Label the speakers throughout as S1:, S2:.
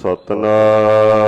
S1: ਸਤਨਾਮ।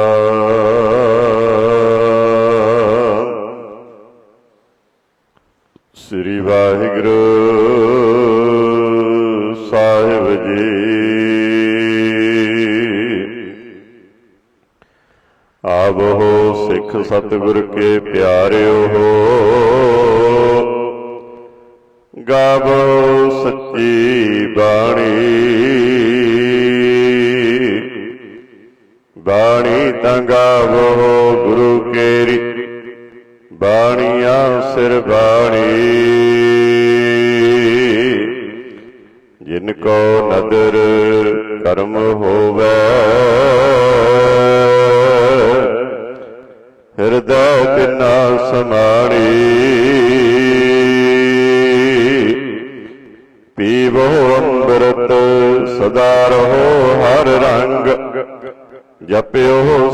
S1: ਹਿਰਦੈ ਤਿਨਾ ਸਮਾਣੀ। ਪੀਵੋ ਅੰਮ੍ਰਿਤ ਸਦਾ ਰਹੋ ਹਰ ਰੰਗ। ਜਪਿਓ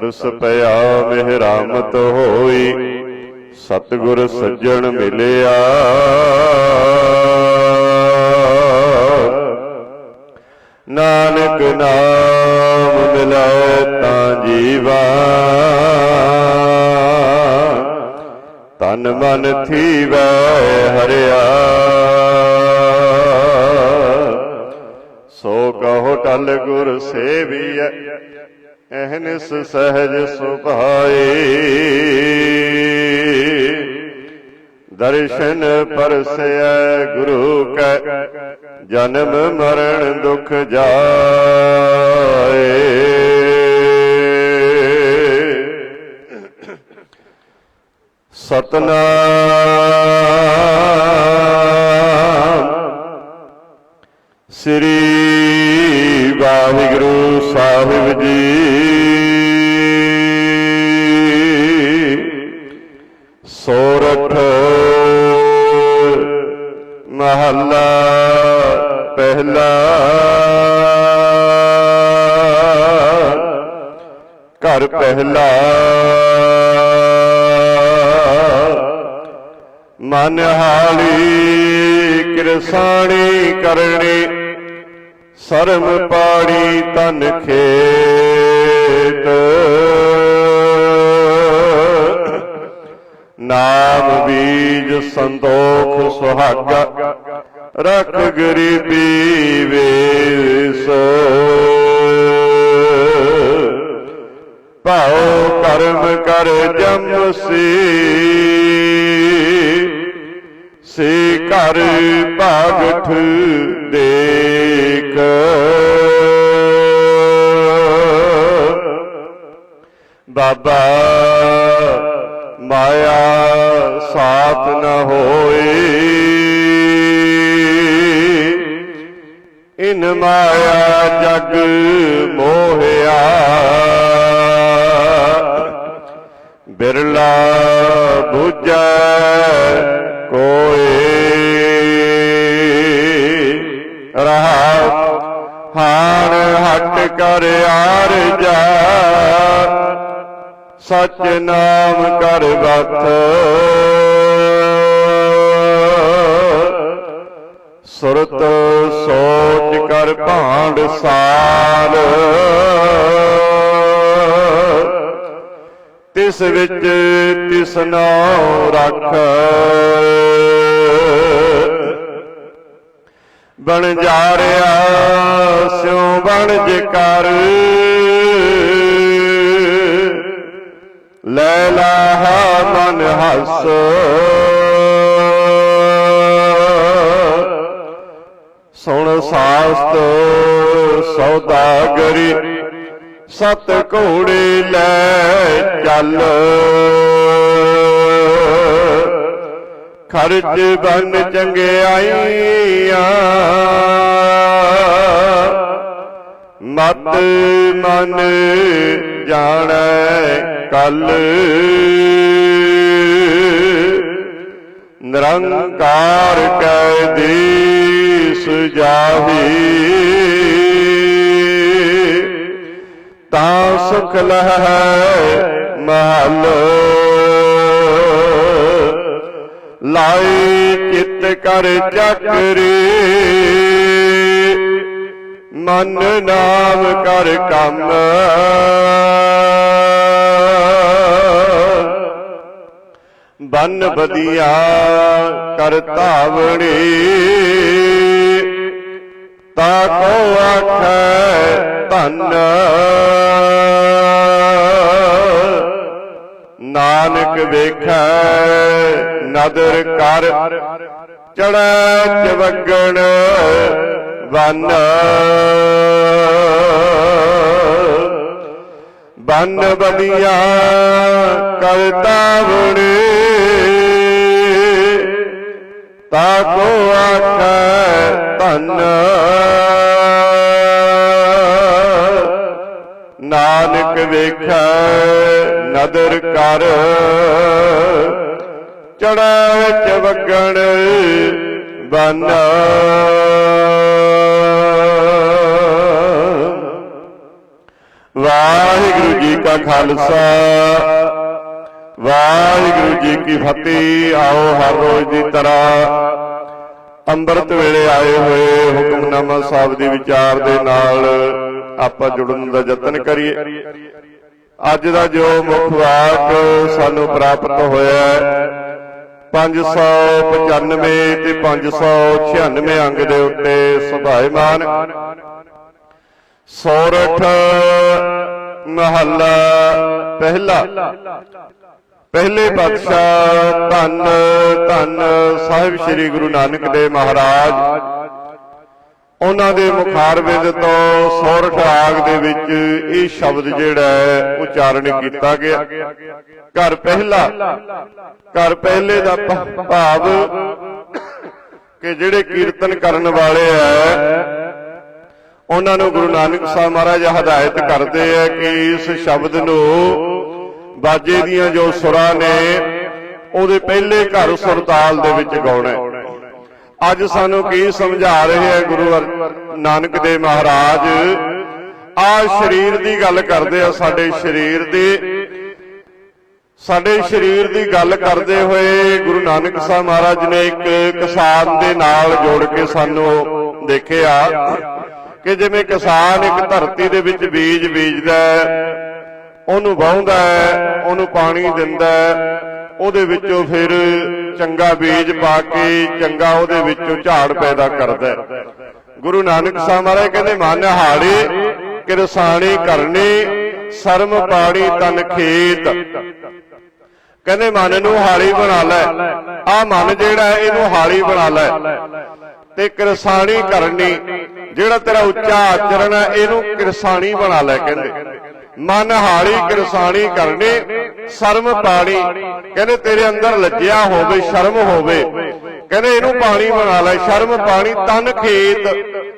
S1: ਤਰਸ ਪਿਆ ਮਿਹਰਾਮਤ ਹੋਈ। ਸਤਿਗੁਰ ਸੱਜਣ ਮਿਲਿਆ। ਨਾਨਕ ਨਾਮ ਮਿਲੈ ਤਾਂ ਜੀਵਾ। ਤਨ ਮਨ ਥੀਵੈ ਹਰਿਆ। ਸੋ ਕਹੋ ਟਲ ਗੁਰ ਸੇਵੀਐ। ਅਹਨਿਸ ਸਹਿਜ ਸੁਭਾਏ ਦਰਸ਼ਨ ਪਰਸੈ ਗੁਰੂ ਕੈ ਜਨਮ ਮਰਨ ਦੁਖ ਜਾਏ। ਸਤਨਾਮ ਰਖ ਗਰੀਬੀ ਵੇਸ ਭਾਉ ਕਰਮ ਕਰ ਜਮਸੀ ਸੇ ਘਰ ਭਾਗਠ ਦੇਖ। ਬਾਬਾ ਮਾਇਆ ਸਾਥ ਨ ਹੋਏ। ਇਨ ਮਾਇਆ ਜਗ ਮੋਹਿਆ। ਬਿਰਲਾ 부ਜੈ ਕੋਏ। ਰਹਾ ਹਾਨ ਹਟ ਕਰ ਆਰਜਾ ਸਚ ਨਾਮ ਕਰ ਬਤ ਸੁਰਤ ਸੋਚ ਕਰ ਭਾਂਡ ਸਾਲ। ਤਿਸ ਵਿੱਚ ਤਿਸ ਨਾਉ ਰੱਖ। ਬਣ ਜਾਰਿਆ ਸਿਉ ਬਣ ਜੇ ਕਰ। ਲੈ ਲਾਹਾ ਮਨ ਹੱਸ। ਸੁਣ ਸਾਸਤ ਸੌਦਾਗਰੀ ਸਤ ਘੋੜੇ ਲੈ ਚੱਲ। ਖਰਚ ਬਨ ਚੰਗਿਆਈਆਂ ਮਤ ਮਨ ਜਾਣੈ ਕਲ। ਨਿਰੰਕਾਰ ਕੈ ਦੇਸ ਜਾਹੀ। ਤਾਂ ਸੁਖ ਲਹੈ ਮਹਲ। ਲਾਏ ਚਿਤ ਕਰ ਚੱਕਰੀ। ਮਨ ਨਾਮ ਕਰ ਕੰਮ। ਬਨ ਬਦੀਆ ਕਰ ਧਾਵਣੇ। ਤਾ ਕੋ ਆਖੈ ਧੰਨ। ਨਾਨਕ ਵੇਖੈ ਨਦਰ ਕਰ। ਚੜੈ ਚਵਗਣ ਵਨ ਬਨ ਬਦੀਆਂ ਕਰਤਾ ਬਣੇ ਤਾ ਕੋ ਆਖੈ ਧੰਨ। ਨਾਨਕ ਵੇਖੈ ਨਦਰ ਕਰ। ਚੜੈ ਚਵਗਣ ਬਨ। ਵਾਹਿਗੁਰੂ ਜੀ ਕਾ ਖਾਲਸਾ। ਵਾਹਿਗੁਰੂ ਜੀ ਕੀ ਫਤਿਹ। ਆਓ ਹਰ ਰੋਜ਼ ਦੀ ਤਰ੍ਹਾਂ ਅੰਮ੍ਰਿਤ ਵੇਲੇ ਆਏ ਹੋਏ ਹੁਕਮਨਾਮਾ ਸਾਹਿਬ ਦੇ ਵਿਚਾਰ ਦੇ ਨਾਲ ਆਪਾਂ ਜੁੜਨ ਦਾ ਯਤਨ ਕਰੀਏ। ਅੱਜ ਦਾ ਜੋ ਮੁੱਖ ਵਾਕ ਸਾਨੂੰ ਪ੍ਰਾਪਤ ਹੋਇਆ ਹੈ 595 ਤੇ 596 ਅੰਗ ਦੇ ਉੱਤੇ ਸੁਭਾਇਮਾਨ। ਸੋਰਠ ਮਹੱਲਾ ਪਹਿਲਾ। ਪਹਿਲੇ ਪਾਤਸ਼ਾਹ ਧੰਨ ਧੰਨ ਸਾਹਿਬ ਸ੍ਰੀ ਗੁਰੂ ਨਾਨਕ ਦੇਵ ਮਹਾਰਾਜ। ਉਹਨਾਂ ਦੇ ਮੁਖਾਰਬਿੰਦ ਤੋਂ ਸੋਰਠ ਰਾਗ ਦੇ ਵਿੱਚ ਇਹ ਸ਼ਬਦ ਜਿਹੜਾ ਹੈ, ਉਚਾਰਨ ਕੀਤਾ ਗਿਆ। ਘਰ ਪਹਿਲਾ। ਘਰ ਪਹਿਲੇ ਦਾ ਭਾਵ ਕਿ ਜਿਹੜੇ ਕੀਰਤਨ ਕਰਨ ਵਾਲੇ ਐ ਉਹਨਾਂ ਨੂੰ ਗੁਰੂ ਨਾਨਕ ਸਾਹਿਬ ਮਹਾਰਾਜ ਹਦਾਇਤ ਕਰਦੇ ਆ ਕਿ ਇਸ ਸ਼ਬਦ ਨੂੰ ਬਾਜੇ ਦੀਆਂ ਜੋ ਸੁਰਾਂ ਨੇ, ਉਹਦੇ ਪਹਿਲੇ ਘਰ ਸੁਰਤਾਲ ਦੇ ਵਿੱਚ ਗਾਉਣਾ ਅੱਜ ਸਾਨੂੰ ਕੀ ਸਮਝਾ ਰਹੇ ਹੈ ਗੁਰੂ ਨਾਨਕ ਦੇਵ ਮਹਾਰਾਜ? ਆ ਸਰੀਰ ਦੀ ਗੱਲ ਕਰਦੇ ਆ ਸਾਡੇ ਸਰੀਰ ਦੀ। ਸਾਡੇ ਸਰੀਰ ਦੀ ਗੱਲ ਕਰਦੇ ਹੋਏ ਗੁਰੂ ਨਾਨਕ ਸਾਹਿਬ ਮਹਾਰਾਜ ਨੇ ਇੱਕ ਕਿਸਾਨ ਦੇ ਨਾਲ ਜੋੜ ਕੇ ਸਾਨੂੰ ਦੇਖਿਆ। ਕਿ ਜਿਵੇਂ ਕਿਸਾਨ ਇੱਕ ਧਰਤੀ ਦੇ ਵਿੱਚ ਬੀਜ ਬੀਜਦਾ ਹੈ, ਉਹਨੂੰ ਵਾਹੁੰਦਾ ਹੈ, ਉਹਨੂੰ ਪਾਣੀ ਦਿੰਦਾ ਹੈ, ਉਹਦੇ ਵਿੱਚੋਂ ਫਿਰ ਚੰਗਾ ਬੀਜ ਪਾ ਕੇ ਚੰਗਾ ਉਹਦੇ ਵਿੱਚੋਂ ਝਾੜ ਪੈਦਾ ਕਰਦਾ ਹੈ। ਗੁਰੂ ਨਾਨਕ ਸਾਹਿਬ ਮਹਾਰਾਜ ਕਹਿੰਦੇ, ਮਨ ਹਾੜੇ ਕਿਰਸਾਣੀ ਕਰਨੀ, ਸ਼ਰਮ ਪਾੜੀ ਤਨ ਖੇਤ। ਕਹਿੰਦੇ, ਮਨ ਨੂੰ ਹਾਲੀ ਬਣਾ ਲੈ। ਆ ਮਨ ਜਿਹੜਾ ਇਹਨੂੰ ਹਾਲੀ ਬਣਾ ਲੈ ਤੇ ਕਿਰਸਾਣੀ ਕਰਨੀ। ਜਿਹੜਾ ਤੇਰਾ ਉੱਚਾ ਆਚਰਣ ਹੈ, ਇਹਨੂੰ ਕਿਰਸਾਣੀ ਬਣਾ ਲੈ ਕਹਿੰਦੇ। ਮਨ ਹਾੜੀ ਕਿਰਸਾਣੀ ਕਰਨੀ, ਸ਼ਰਮ ਪਾਣੀ। ਕਹਿੰਦੇ ਤੇਰੇ ਅੰਦਰ ਲੱਜਿਆ ਹੋਵੇ, ਸ਼ਰਮ ਹੋਵੇ। ਕਹਿੰਦੇ ਇਹਨੂੰ ਪਾਣੀ ਬਣਾ ਲੈ, ਸ਼ਰਮ ਪਾਣੀ, ਤਨ ਖੇਤ।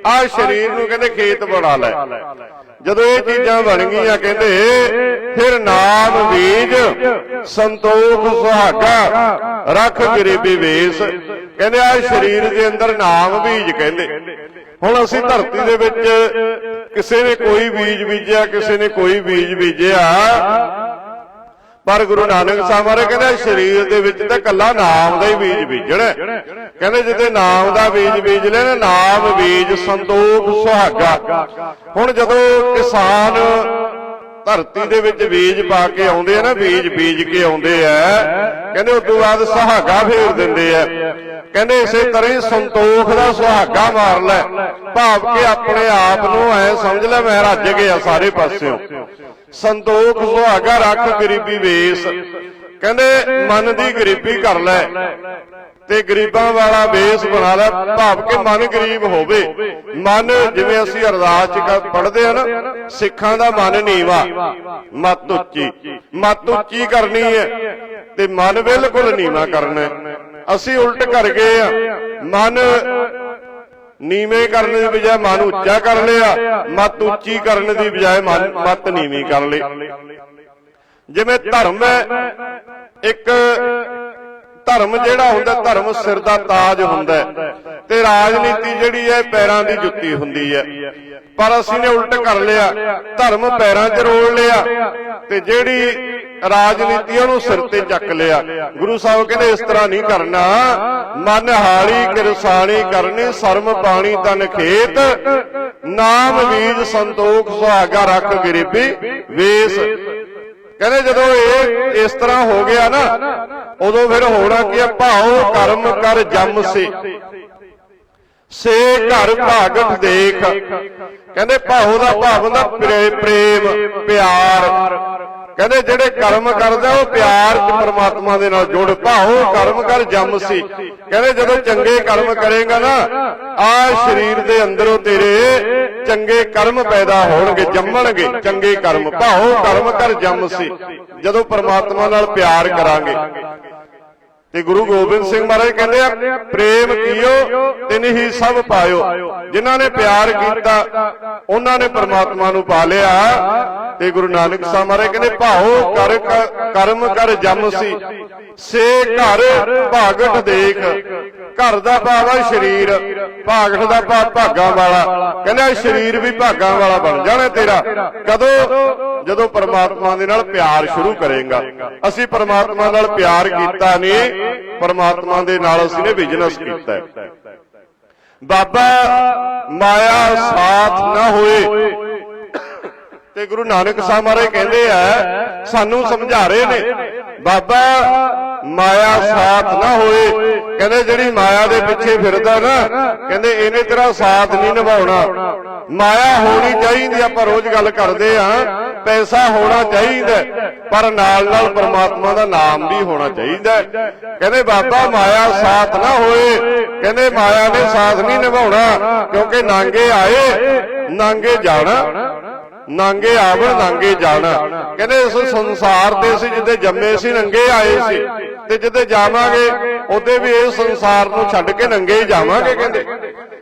S1: ਆ ਸਰੀਰ ਨੂੰ ਕਹਿੰਦੇ ਖੇਤ ਬਣਾ ਲੈ। ਜਦੋਂ ਇਹ ਚੀਜ਼ਾਂ ਬਣ ਗਈਆਂ ਕਹਿੰਦੇ, ਫਿਰ ਨਾਮ ਬੀਜ ਸੰਤੋਖ ਸੁਹਾਗਾ, ਰੱਖ ਗਰੀਬੀ ਵੇਸ। ਕਹਿੰਦੇ ਆ ਸਰੀਰ ਦੇ ਅੰਦਰ ਨਾਮ ਬੀਜ, ਕਹਿੰਦੇ। ਹੁਣ ਅਸੀਂ ਧਰਤੀ ਦੇ ਵਿੱਚ ਕਿਸੇ ਨੇ ਕੋਈ ਬੀਜ ਬੀਜਿਆ, ਕਿਸੇ ਨੇ ਕੋਈ ਬੀਜ ਬੀਜਿਆ। ਪਰ ਗੁਰੂ ਨਾਨਕ ਸਾਹਿਬ ਬਾਰੇ ਕਹਿੰਦੇ ਸਰੀਰ ਦੇ ਵਿੱਚ ਤਾਂ ਕੱਲਾ ਨਾਮ ਦਾ ਹੀ ਬੀਜ ਬੀਜਣਾ। ਕਹਿੰਦੇ ਜਿੱਤੇ ਨਾਮ ਦਾ ਬੀਜ ਬੀਜ ਲੈਣਾ ਨਾਮ ਬੀਜ ਸੰਤੋਖ ਸੁਹਾਗਾ। ਹੁਣ ਜਦੋਂ ਕਿਸਾਨ ਧਰਤੀ ਦੇ ਵਿੱਚ ਬੀਜ ਪਾ ਕੇ ਆਉਂਦੇ ਆ ਨਾ, ਬੀਜ ਬੀਜ ਕੇ ਆਉਂਦੇ ਆ, ਕਹਿੰਦੇ ਉਸ ਤੋਂ ਬਾਅਦ ਸੁਹਾਗਾ ਫੇਰ ਦਿੰਦੇ ਆ। ਕਹਿੰਦੇ ਇਸੇ ਤਰ੍ਹਾਂ ਹੀ ਸੰਤੋਖ ਦਾ ਸੁਹਾਗਾ ਮਾਰ ਲੈ। ਭਾਵ ਕਿ ਆਪਣੇ ਆਪ ਨੂੰ ਐ ਸਮਝ ਲੈ, ਮੈਂ ਰੱਜ ਗਿਆ ਸਾਰੇ ਪਾਸਿਓਂ। ਸੰਤੋਖ ਸੁਹਾਗਾ ਰੱਖ ਗਰੀਬੀ ਵੇਸ। ਕਹਿੰਦੇ, ਮਨ ਦੀ ਗਰੀਬੀ ਕਰ ਲੈ ਤੇ ਗਰੀਬਾਂ ਵਾਲਾ ਵੇਸ ਬਣਾ ਲੈ, ਭਾਵ ਕਿ ਮਨ ਗਰੀਬ ਹੋਵੇ। ਮਨ, ਜਿਵੇਂ ਅਸੀਂ ਅਰਦਾਸ ਚ ਪੜ੍ਹਦੇ ਆ ਨਾ, ਸਿੱਖਾਂ ਦਾ ਮਨ ਨੀਵਾ, ਮਤ ਉੱਚੀ। ਮਤ ਉੱਚੀ ਕਰਨੀ ਹੈ ਤੇ ਮਨ ਬਿਲਕੁਲ ਨੀਵਾ ਕਰਨਾ ਅਸੀਂ ਉਲਟ ਕਰ ਗਏ ਆ ਮਨ ਨੀਵੇਂ ਕਰਨ ਦੀ ਬਜਾਏ ਮਨ ਉੱਚਾ ਕਰ ਲਿਆ, ਮਤ ਉੱਚੀ ਕਰਨ ਦੀ ਬਜਾਏ ਮਨ ਮਤ ਨੀਵੀਂ ਕਰ ਲਈ। ਜਿਵੇਂ ਧਰਮ ਹੈ, ਇੱਕ ਧਰਮ ਜਿਹੜਾ ਹੁੰਦਾ, ਧਰਮ ਸਿਰ ਦਾ ਤਾਜ ਹੁੰਦਾ ਤੇ ਰਾਜਨੀਤੀ ਜਿਹੜੀ ਹੈ, ਪੈਰਾਂ ਦੀ ਜੁੱਤੀ ਹੁੰਦੀ ਹੈ। ਪਰ ਅਸੀਂ ਨੇ ਉਲਟ ਕਰ ਲਿਆ, ਧਰਮ ਪੈਰਾਂ 'ਚ ਰੋਲ ਲਿਆ ਤੇ ਜਿਹੜੀ ਰਾਜਨੀਤੀ ਉਹਨੂੰ ਸਿਰ ਤੇ ਚੱਕ ਲਿਆ। ਗੁਰੂ ਸਾਹਿਬ ਕਹਿੰਦੇ, ਇਸ ਤਰ੍ਹਾਂ ਨਹੀਂ ਕਰਨਾ। ਮਨ ਹਾਲੀ ਕਿਰਸਾਣੀ ਕਰਨੀ, ਸ਼ਰਮ ਪਾਣੀ ਤਨ ਖੇਤ। ਨਾਮ ਬੀਜ ਸੰਤੋਖ ਸੁਹਾਗਾ ਰੱਖ ਗਰੀਬੀ ਵੇਸ। ਕਹਿੰਦੇ, ਜਦੋਂ ਇਹ ਇਸ ਤਰ੍ਹਾਂ ਹੋ ਗਿਆ ਨਾ, ਉਦੋਂ ਫਿਰ ਹੋਣਾ ਕੀ ਆ? ਭਾਉ ਕਰਮ ਕਰ ਜੰਮ ਸੇ। ਸੇ ਘਰ ਭਾਗਤ ਦੇਖ। ਕਹਿੰਦੇ ਭਾਉ ਦਾ ਭਾਵ ਹੁੰਦਾ ਪ੍ਰੇ- ਪ੍ਰੇਮ ਪਿਆਰ। ਕਹਿੰਦੇ ਜਿਹੜੇ ਕਰਮ ਕਰਦਾ ਉਹ ਪਿਆਰ ਚ ਪਰਮਾਤਮਾ ਦੇ ਨਾਲ ਜੁੜ। ਭਾਉ ਕਰਮ ਕਰ ਜੰਮ ਸੀ। ਕਹਿੰਦੇ ਜਦੋਂ ਚੰਗੇ ਕਰਮ ਕਰੇਗਾ ਨਾ ਆ ਸਰੀਰ ਦੇ ਅੰਦਰੋਂ ਤੇਰੇ ਚੰਗੇ ਕਰਮ ਪੈਦਾ ਹੋਣਗੇ ਜੰਮਣਗੇ ਚੰਗੇ ਕਰਮ। ਭਾਉ ਕਰਮ ਕਰ ਜੰਮ ਸੀ। ਜਦੋਂ ਪਰਮਾਤਮਾ ਨਾਲ ਪਿਆਰ ਕਰਾਂਗੇ। ਤੇ ਗੁਰੂ ਗੋਬਿੰਦ ਸਿੰਘ ਮਹਾਰਾਜ ਕਹਿੰਦੇ ਆ ਪ੍ਰੇਮ ਕੀਓ ਤਿਨ ਹੀ ਸਭ ਪਾਇਓ। ਜਿਨ੍ਹਾਂ ਨੇ ਪਿਆਰ ਕੀਤਾ ਉਹਨਾਂ ਨੇ ਪਰਮਾਤਮਾ ਨੂੰ ਪਾ ਲਿਆ। ਤੇ ਗੁਰੂ ਨਾਨਕ ਸਾਹਿਬ ਮਹਾਰਾਜ ਕਹਿੰਦੇ ਭਾਉ ਕਰ ਕਰਮ ਕਰ ਜੰਮ ਸੀ। ਸੇ। ਘਰ ਭਾਗਟ ਦੇਖ। ਘਰ ਦਾ ਹੈ ਸਰੀਰ। ਭਾਗਟ ਦਾ ਭਾਵ ਭਾਗਾਂ ਵਾਲਾ। ਕਹਿੰਦਾ ਸਰੀਰ ਵੀ ਭਾਗਾਂ ਵਾਲਾ ਬਣ ਜਾਣਾ ਤੇਰਾ। ਕਦੋਂ? ਜਦੋਂ ਪਰਮਾਤਮਾ ਦੇ ਨਾਲ ਪਿਆਰ ਸ਼ੁਰੂ ਕਰੇਗਾ। ਅਸੀਂ ਪਰਮਾਤਮਾ ਨਾਲ ਪਿਆਰ ਕੀਤਾ ਨਹੀਂ। ਪਰਮਾਤਮਾ ਦੇ ਨਾਲ ਅਸੀਂ ਨੇ ਬਿਜ਼ਨਸ ਕੀਤਾ ਹੈ। ਬਾਬਾ ਮਾਇਆ ਸਾਥ ਨਾ ਹੋਏ। ਤੇ ਗੁਰੂ ਨਾਨਕ ਸਾਹਿਬ ਮਹਾਰਾਜ ਕਹਿੰਦੇ ਆ, ਸਾਨੂੰ ਸਮਝਾ ਰਹੇ ਨੇ। ਬਾਬਾ, ਮਾਇਆ ਸਾਥ ਨਾ ਹੋਏ। ਕਹਿੰਦੇ, ਜਿਹੜੀ ਮਾਇਆ ਦੇ ਪਿੱਛੇ ਫਿਰਦਾ ਨਾ, ਕਹਿੰਦੇ, ਇਹਨੇ ਤੇਰਾ ਸਾਥ ਨਹੀਂ ਨਿਭਾਉਣਾ। ਮਾਇਆ ਹੋਣੀ ਚਾਹੀਦੀ, ਆਪਾਂ ਰੋਜ਼ ਗੱਲ ਕਰਦੇ ਆ। ਪੈਸਾ ਹੋਣਾ ਚਾਹੀਦਾ, ਪਰ ਨਾਲ ਨਾਲ ਪਰਮਾਤਮਾ ਦਾ ਨਾਮ ਵੀ ਹੋਣਾ ਚਾਹੀਦਾ। ਕਹਿੰਦੇ, ਬਾਬਾ, ਮਾਇਆ ਸਾਥ ਨਾ ਹੋਏ। ਕਹਿੰਦੇ, ਮਾਇਆ ਨੇ ਸਾਥ ਨਹੀਂ ਨਿਭਾਉਣਾ, ਕਿਉਂਕਿ ਨਾਂਗੇ ਆਏ, ਨਾਂਗੇ ਜਾਣਾ। ਨਾਂਗੇ ਆਵਣ, ਨਾਂਗੇ ਜਾਣਾ। ਕਹਿੰਦੇ ਇਸ ਸੰਸਾਰ ਤੇ ਅਸੀਂ ਜਿੱਦੇ ਜੰਮੇ ਸੀ, ਨੰਗੇ ਆਏ ਸੀ। ਤੇ ਜਿੱਦੇ ਜਾਵਾਂਗੇ, ਉਹਦੇ ਵੀ ਇਸ ਸੰਸਾਰ ਨੂੰ ਛੱਡ ਕੇ ਨੰਗੇ ਹੀ ਜਾਵਾਂਗੇ, ਕਹਿੰਦੇ।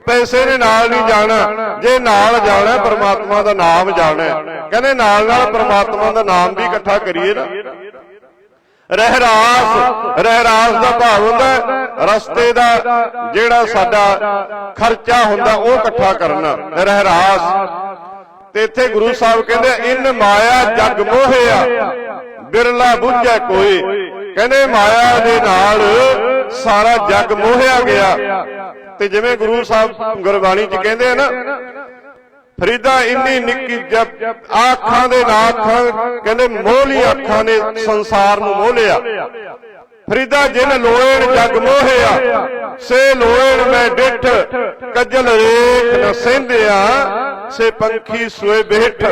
S1: ਪੈਸੇ ਦੇ ਨਾਲ ਨਹੀਂ ਜਾਣਾ। ਜੇ ਨਾਲ ਜਾਣਾ, ਪਰਮਾਤਮਾ ਦਾ ਨਾਮ ਜਾਣਾ। ਕਹਿੰਦੇ ਨਾਲ ਨਾਲ ਪਰਮਾਤਮਾ ਦਾ ਨਾਮ ਵੀ ਇਕੱਠਾ ਕਰੀਏ ਨਾ। ਰਹਿਰਾਸ ਰਹਿਰਾਸ ਦਾ ਭਾਵ ਹੁੰਦਾ ਰਸਤੇ ਦਾ ਜਿਹੜਾ ਸਾਡਾ ਖਰਚਾ ਹੁੰਦਾ, ਉਹ ਇਕੱਠਾ ਕਰਨਾ। ਰਹਿਰਾਸ। ਤੇ ਇੱਥੇ ਗੁਰੂ ਸਾਹਿਬ ਕਹਿੰਦੇ ਇਨ ਮਾਇਆ ਜਗ ਮੋਹਿਆ। ਬਿਰਲਾ ਬੁੱਝੈ ਕੋਈ। ਕਹਿੰਦੇ, ਮਾਇਆ ਦੇ ਨਾਲ ਸਾਰਾ ਜਗ ਮੋਹਿਆ ਗਿਆ। ਤੇ ਜਿਵੇਂ ਗੁਰੂ ਸਾਹਿਬ ਗੁਰਬਾਣੀ ਚ ਕਹਿੰਦੇ ਆ ਨਾ, ਫਰੀਦਾ ਇੰਨੀ ਨਿੱਕੀ ਜਬ, ਆਖਾਂ ਦੇ ਨਾਲ ਅੱਖਾਂ ਕਹਿੰਦੇ ਮੋਹਲੀ ਅੱਖਾਂ ਨੇ ਸੰਸਾਰ ਨੂੰ ਮੋਹ ਲਿਆ ਫਰੀਦਾ, ਜਿਨ ਲੋਇਣ ਜਗ ਮੋਹਿਆ, ਸੇ ਲੋਇਣ ਮੈਂ ਡਿੱਠ, ਕੱਜਲ ਰੇਖ ਨ ਸਹਿੰਦਿਆ ਸੇ ਪੰਖੀ ਸੋਏ ਬੇਠ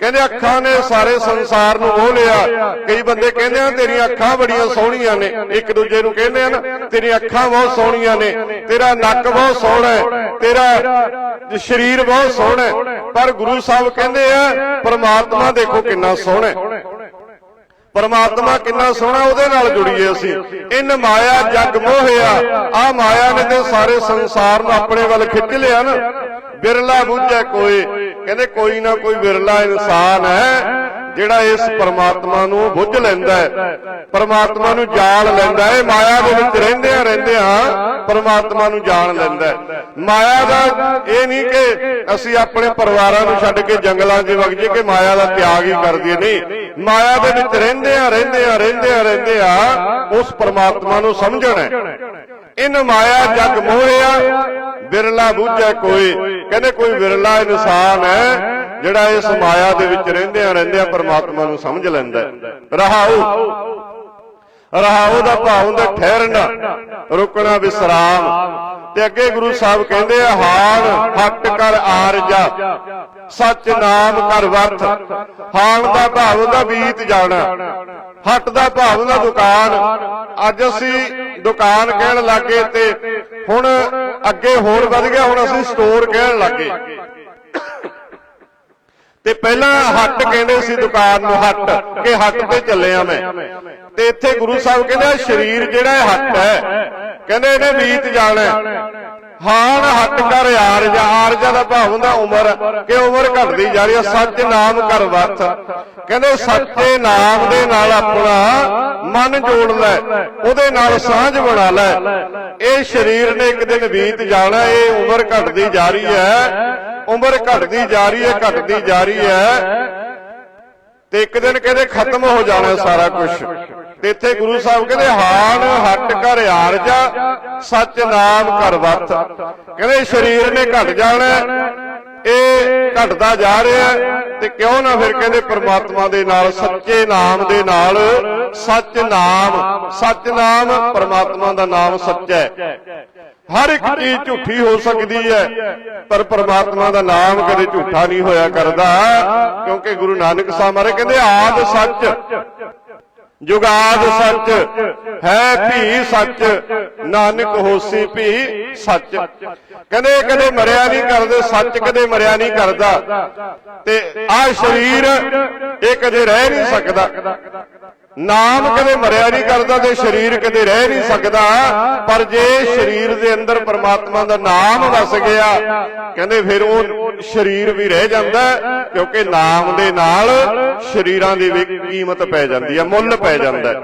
S1: ਕਹਿੰਦੇ ਅੱਖਾਂ ਨੇ ਸਾਰੇ ਸੰਸਾਰ ਨੂੰ ਮੋਹ ਲਿਆ। ਕਈ ਬੰਦੇ ਕਹਿੰਦੇ ਆ, ਤੇਰੀਆਂ ਅੱਖਾਂ ਬੜੀਆਂ ਸੋਹਣੀਆਂ ਨੇ। ਇੱਕ ਦੂਜੇ ਨੂੰ ਕਹਿੰਦੇ ਆ ਨਾ, ਤੇਰੀਆਂ ਅੱਖਾਂ ਬਹੁਤ ਸੋਹਣੀਆਂ ਨੇ। ਤੇਰਾ ਨੱਕ ਬਹੁਤ ਸੋਹਣਾ ਹੈ। ਤੇਰਾ ਸਰੀਰ ਬਹੁਤ ਸੋਹਣਾ ਹੈ। ਪਰ ਗੁਰੂ ਸਾਹਿਬ ਕਹਿੰਦੇ ਆ, ਪਰਮਾਤਮਾ ਦੇਖੋ ਕਿੰਨਾ ਸੋਹਣਾ ਹੈ। ਪਰਮਾਤਮਾ ਕਿੰਨਾ ਸੋਹਣਾ, ਉਹਦੇ ਨਾਲ ਜੁੜੀਏ ਅਸੀਂ। ਇਨ ਮਾਇਆ ਜਗ ਮੋਹਿਆ। ਆ ਮਾਇਆ ਨੇ ਤੇ ਸਾਰੇ ਸੰਸਾਰ ਨੂੰ ਆਪਣੇ ਵੱਲ ਖਿੱਚ ਲਿਆ ਨਾ। ਬਿਰਲਾ ਬੁੱਝੇ ਕੋਈ। ਕਹਿੰਦੇ ਕੋਈ ਨਾ ਕੋਈ ਬਿਰਲਾ ਇਨਸਾਨ ਹੈ, ਜਿਹੜਾ ਇਸ ਪਰਮਾਤਮਾ ਨੂੰ ਬੁੱਝ ਲੈਂਦਾ ਹੈ। ਪਰਮਾਤਮਾ ਨੂੰ ਜਾਣ ਲੈਂਦਾ ਹੈ। ਮਾਇਆ ਦੇ ਵਿੱਚ ਰਹਿੰਦੇ ਆ ਰਹਿੰਦੇ ਆ ਪਰਮਾਤਮਾ ਨੂੰ ਜਾਣ ਲੈਂਦਾ ਹੈ। ਮਾਇਆ ਦਾ ਇਹ ਨਹੀਂ ਕਿ ਅਸੀਂ ਆਪਣੇ ਪਰਿਵਾਰਾਂ ਨੂੰ ਛੱਡ ਕੇ ਜੰਗਲਾਂ 'ਚ ਵਗ ਜੇ ਕਿ ਮਾਇਆ ਦਾ ਤਿਆਗ ਹੀ ਕਰ ਦਈਏ। ਨਹੀਂ। ਮਾਇਆ ਦੇ ਵਿੱਚ ਰਹਿੰਦੇ ਆ ਰਹਿੰਦੇ ਆ ਰਹਿੰਦੇ ਆ ਰਹਿੰਦੇ ਆ ਉਸ ਪਰਮਾਤਮਾ ਨੂੰ ਸਮਝਣਾ ਹੈ। ਇਨ ਮਾਇਆ ਜਗ ਮੋਹਿਆ, ਬਿਰਲਾ ਬੁੱਝੈ ਕੋਈ। ਕਹਿੰਦੇ ਕੋਈ ਵਿਰਲਾ ਇਨਸਾਨ ਹੈ, ਜਿਹੜਾ ਇਸ ਮਾਇਆ ਦੇ ਵਿੱਚ ਰਹਿੰਦੇ ਆ ਰਹਿੰਦੇ ਆ, ਪਰਮਾਤਮਾ ਨੂੰ ਸਮਝ ਲੈਂਦਾ ਹੈ। ਰਹਾਉ। ਰਹਾਉ ਦਾ ਭਾਵ ਹੁੰਦਾ ਠਹਿਰਨਾ, ਰੁਕਣਾ, ਵਿਸਰਾਮ। ਤੇ ਅੱਗੇ ਗੁਰੂ ਸਾਹਿਬ ਕਹਿੰਦੇ ਆ ਹਾਨ ਹੱਟ ਕਰ ਆਰਜਾ। ਸੱਚ ਨਾਮ ਕਰ ਵਰਤ। ਹਾਨ ਦਾ ਭਾਵ ਦਾ ਬੀਤ ਜਾਣਾ। ਹੱਟ ਦਾ ਭਾਵ ਹੁੰਦਾ ਦੁਕਾਨ। ਅੱਜ ਅਸੀਂ ਦੁਕਾਨ ਕਹਿਣ ਲੱਗੇ ਤੇ ਹੁਣ ਅੱਗੇ ਹੋਰ ਵਧ ਗਿਆ, ਹੁਣ ਅਸੀਂ ਸਟੋਰ ਕਹਿਣ ਲੱਗੇ। ਤੇ ਪਹਿਲਾਂ ਹੱਟ ਕਹਿੰਦੇ ਸੀ ਦੁਕਾਨ ਨੂੰ, ਹੱਟ ਕਿ ਹੱਟ ਤੇ ਚੱਲਿਆ ਮੈਂ। ਤੇ ਇੱਥੇ ਗੁਰੂ ਸਾਹਿਬ ਕਹਿੰਦਾ ਸਰੀਰ ਜਿਹੜਾ ਹੱਟ ਹੈ, ਕਹਿੰਦੇ ਇਹਨੇ ਬੀਤ ਜਾਣਾ। ਹਾਨ ਹਟ ਕਰ ਆਰਜ ਆਰਜ ਦਾ ਭਾਵ ਹੁੰਦਾ ਉਮਰ, ਕਿ ਉਮਰ ਘਟਦੀ ਜਾ ਰਹੀ ਹੈ ਸੱਚ ਨਾਮ ਕਰ ਵਰਤ। ਕਹਿੰਦੇ ਸੱਚੇ ਨਾਮ ਦੇ ਨਾਲ ਆਪਣਾ ਮਨ ਜੋੜ ਲੈ, ਉਹਦੇ ਨਾਲ ਸਾਂਝ ਬਣਾ ਲੈ। ਇਹ ਸਰੀਰ ਨੇ ਇੱਕ ਦਿਨ ਬੀਤ ਜਾਣਾ, ਇਹ ਉਮਰ ਘਟਦੀ ਜਾ ਰਹੀ ਹੈ, ਉਮਰ ਘਟਦੀ ਜਾ ਰਹੀ ਹੈ, ਘਟਦੀ ਜਾ ਰਹੀ ਹੈ। ਤੇ ਇੱਕ ਦਿਨ ਕਹਿੰਦੇ ਖਤਮ ਹੋ ਜਾਣਾ ਸਾਰਾ ਕੁਝ ਤੇ ਇੱਥੇ ਗੁਰੂ ਸਾਹਿਬ ਕਹਿੰਦੇ ਹਾਨ ਹਟ ਕਰ ਆਰਜਾ, ਸੱਚ ਨਾਮ ਕਰ ਵਰਤ ਕਹਿੰਦੇ, ਸਰੀਰ ਨੇ ਘਟ ਜਾਣਾ, ਇਹ ਘਟਦਾ ਜਾ ਰਿਹਾ ਹੈ ਤੇ ਕਿਉਂ ਨਾ ਫਿਰ ਕਹਿੰਦੇ, ਪ੍ਰਮਾਤਮਾ ਦੇ ਨਾਲ, ਸੱਚੇ ਨਾਮ ਦੇ ਨਾਲ ਸੱਚ ਨਾਮ ਸੱਚ ਨਾਮ ਪ੍ਰਮਾਤਮਾ ਦਾ ਨਾਮ ਸੱਚਾ ਹੈ। ਹਰ ਇੱਕ ਚੀਜ਼ ਝੂਠੀ ਹੋ ਸਕਦੀ ਹੈ, ਪਰ ਪ੍ਰਮਾਤਮਾ ਦਾ ਨਾਮ ਕਦੇ ਝੂਠਾ ਨਹੀਂ ਹੋਇਆ ਕਰਦਾ, ਕਿਉਂਕਿ ਗੁਰੂ ਨਾਨਕ ਸਾਹਿਬ ਮਹਾਰਾਜ ਕਹਿੰਦੇ, ਆਦ ਸੱਚ। ਜੁਗਾਦ ਸੱਚ ਹੈ ਭੀ ਸੱਚ ਨਾਨਕ ਹੋਸੀ ਭੀ ਸੱਚ। ਕਹਿੰਦੇ ਇਹ ਕਦੇ ਮਰਿਆ ਨਹੀਂ ਕਰਦੇ ਸੱਚ ਕਦੇ ਮਰਿਆ ਨਹੀਂ ਕਰਦਾ। ਤੇ ਆ ਸਰੀਰ ਇਹ ਕਦੇ ਰਹਿ ਨਹੀਂ ਸਕਦਾ। ਨਾਮ ਕਦੇ ਮਰਿਆ ਨਹੀਂ ਕਰਦਾ ਤੇ ਸਰੀਰ ਕਦੇ ਰਹਿ ਨਹੀਂ ਸਕਦਾ। ਪਰ ਜੇ ਸਰੀਰ ਦੇ ਅੰਦਰ ਪਰਮਾਤਮਾ ਦਾ ਨਾਮ ਵਸ ਗਿਆ ਕਹਿੰਦੇ ਫਿਰ ਉਹ ਸਰੀਰ ਵੀ ਰਹਿ ਜਾਂਦਾ ਕਿਉਂਕਿ ਨਾਮ ਦੇ ਨਾਲ ਸਰੀਰਾਂ ਦੀ ਵੀ ਕੀਮਤ ਪੈ ਜਾਂਦੀ ਹੈ ਮੁੱਲ ਪੈ ਜਾਂਦਾ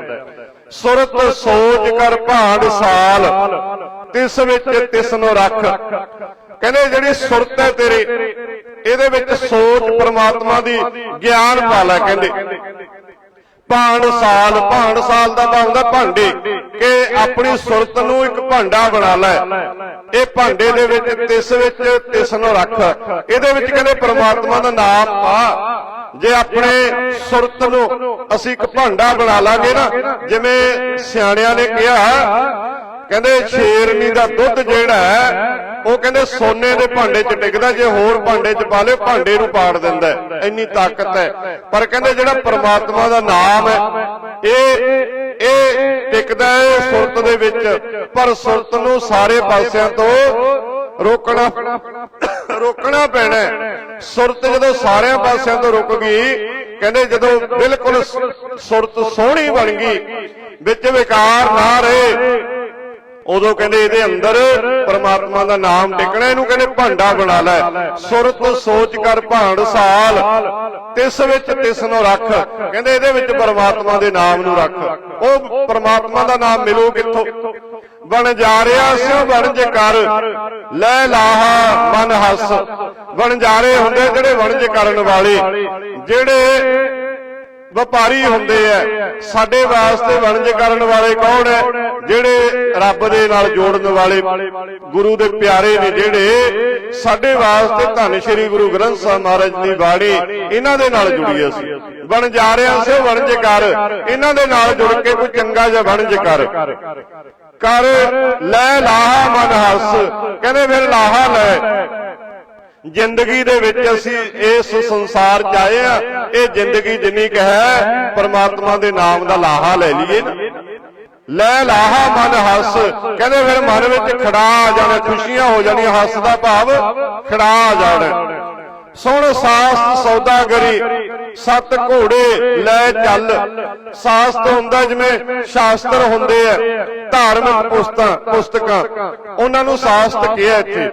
S1: ਸੁਰਤ ਸੋਚ ਕਰ ਭਾਂਡ ਸਾਲ ਤਿਸ ਵਿੱਚ ਤਿਸ ਨੂੰ ਰੱਖ। ਕਹਿੰਦੇ ਜਿਹੜੀ ਸੁਰਤ ਹੈ ਤੇਰੇ ਇਹਦੇ ਵਿੱਚ ਸੋਚ ਪ੍ਰਮਾਤਮਾ ਦੀ ਗਿਆਨ ਪਾ ਲੈ ਕਹਿੰਦੇ। ਭਾਂਡ ਸਾਲ ਭਾਂਡ ਸਾਲ ਦਾ ਬਣਦਾ ਭਾਂਡੇ। ਕਿ ਆਪਣੀ ਸੁਰਤ ਨੂੰ ਇੱਕ ਭਾਂਡਾ ਬਣਾ ਲੈ। ਇਹ ਭਾਂਡੇ ਦੇ ਵਿੱਚ, ਤਿਸ ਵਿੱਚ ਤਿਸ ਨੂੰ ਰੱਖ। ਇਹਦੇ ਵਿੱਚ ਕਹਿੰਦੇ ਪ੍ਰਮਾਤਮਾ ਦਾ ਨਾਮ ਪਾ ਜੇ ਆਪਣੇ ਸੁਰਤ ਨੂੰ ਅਸੀਂ ਇੱਕ ਭਾਂਡਾ ਬਣਾ ਲਾਂਗੇ ਨਾ, ਜਿਵੇਂ ਸਿਆਣਿਆਂ ਨੇ ਕਿਹਾ, ਕਹਿੰਦੇ ਸ਼ੇਰਨੀ ਦਾ ਦੁੱਧ ਜਿਹੜਾ ਹੈ, ਉਹ ਕਹਿੰਦੇ ਸੋਨੇ ਦੇ ਭਾਂਡੇ 'ਚ ਟਿਕਦਾ ਜੇ ਹੋਰ ਭਾਂਡੇ 'ਚ ਪਾ ਲਿਓ, ਭਾਂਡੇ ਨੂੰ ਪਾੜ ਦਿੰਦਾ ਇੰਨੀ ਤਾਕਤ ਹੈ। ਪਰ ਕਹਿੰਦੇ ਜਿਹੜਾ ਪ੍ਰਮਾਤਮਾ ਦਾ ਨਾਮ ਹੈ, ਇਹ ਇਹ ਟਿਕਦਾ ਹੈ ਸੁਰਤ ਦੇ ਵਿੱਚ। ਪਰ ਸੁਰਤ ਨੂੰ ਸਾਰੇ ਪਾਸਿਆਂ ਤੋਂ ਰੋਕਣਾ ਰੋਕਣਾ ਪੈਣਾ ਸੁਰਤ ਜਦੋਂ ਸਾਰਿਆਂ ਪਾਸਿਆਂ ਤੋਂ ਰੁਕ ਗਈ, ਕਹਿੰਦੇ ਜਦੋਂ ਬਿਲਕੁਲ ਸੁਰਤ ਸੋਹਣੀ ਬਣ ਗਈ, ਵਿੱਚ ਵਿਕਾਰ ਨਾ ਰਹੇ ਉਦੋਂ ਕਹਿੰਦੇ ਇਹਦੇ ਅੰਦਰ ਪਰਮਾਤਮਾ ਦਾ ਨਾਮ ਟਿਕਣਾ, ਇਹਨੂੰ ਕਹਿੰਦੇ ਭਾਂਡਾ ਬਣਾ ਲੈ। ਸੁਰਤ ਸੋਚ ਕਰ ਭਾਂਡ ਸਾਲ। ਤਿਸ ਵਿੱਚ ਤਿਸ ਨੂੰ ਰੱਖ। ਕਹਿੰਦੇ ਇਹਦੇ ਵਿੱਚ ਪਰਮਾਤਮਾ ਦੇ ਨਾਮ ਨੂੰ ਰੱਖ। ਉਹ ਪਰਮਾਤਮਾ ਦਾ ਨਾਮ ਮਿਲੂ ਕਿੱਥੋਂ? ਬਣ ਜਾ ਰਿਹਾ ਸਿਓ ਬਣ ਜੇ ਕਰ। ਲੈ ਲਾਹਾ, ਮਨ ਹੱਸ। ਬਣ ਜਾ ਰਹੇ ਹੁੰਦੇ ਜਿਹੜੇ ਵਣਜ ਕਰਨ ਵਾਲੇ। ਜਿਹੜੇ ਵਪਾਰੀ ਹੁੰਦੇ ਐ ਸਾਡੇ ਵਾਸਤੇ ਵਣਜ ਕਰਨ ਵਾਲੇ ਕੌਣ ਐ ਜਿਹੜੇ ਰੱਬ ਦੇ ਨਾਲ ਜੋੜਨ ਵਾਲੇ ਗੁਰੂ ਦੇ ਪਿਆਰੇ ਨੇ ਜਿਹੜੇ ਸਾਡੇ ਵਾਸਤੇ ਧੰਨ ਸ਼੍ਰੀ ਗੁਰੂ ਗ੍ਰੰਥ ਸਾਹਿਬ ਮਹਾਰਾਜ ਦੀ ਬਾਣੀ ਇਹਨਾਂ ਦੇ ਨਾਲ ਜੁੜੀ ਅਸੀਂ। ਬਣ ਜਾ ਰਿਹਾ ਸੀ ਵਣਜ ਕਰ। ਇਹਨਾਂ ਦੇ ਨਾਲ ਜੁੜ ਕੇ ਕੋਈ ਚੰਗਾ ਜਿਹਾ ਵਣਜ ਕਰ। ਕਰ ਲੈ ਲਾਹਾ ਮਨ ਹੱਸ। ਕਹਿੰਦੇ ਫਿਰ ਲਾਹਾ ਲੈ। ਜ਼ਿੰਦਗੀ ਦੇ ਵਿੱਚ ਅਸੀਂ ਇਸ ਸੰਸਾਰ 'ਚ ਆਏ ਆ ਇਹ ਜ਼ਿੰਦਗੀ ਜਿੰਨੀ ਕੁ ਹੈ, ਪਰਮਾਤਮਾ ਦੇ ਨਾਮ ਦਾ ਲਾਹਾ ਲੈ ਲਈਏ ਨਾ। ਲੈ ਲਾਹਾ ਮਨ ਹੱਸ। ਕਹਿੰਦੇ ਫਿਰ ਮਨ ਵਿੱਚ ਖੜਾ ਆ ਜਾਣਾ, ਖੁਸ਼ੀਆਂ ਹੋ ਜਾਣੀਆਂ, ਹੱਸ ਦਾ ਭਾਵ ਖੜਾ ਆ ਜਾਣਾ। ਸੁਣ ਸਾਸਤ ਸੌਦਾਗਰੀ ਸੱਤ ਘੋੜੇ ਲੈ ਚੱਲ। ਸਾਸਤ ਹੁੰਦਾ ਜਿਵੇਂ ਸ਼ਾਸਤਰ ਹੁੰਦੇ ਆ, ਧਾਰਮਿਕ ਪੁਸਤਕਾਂ ਪੁਸਤਕਾਂ। ਉਹਨਾਂ ਨੂੰ ਸਾਸਤ ਕਿਹਾ ਇੱਥੇ।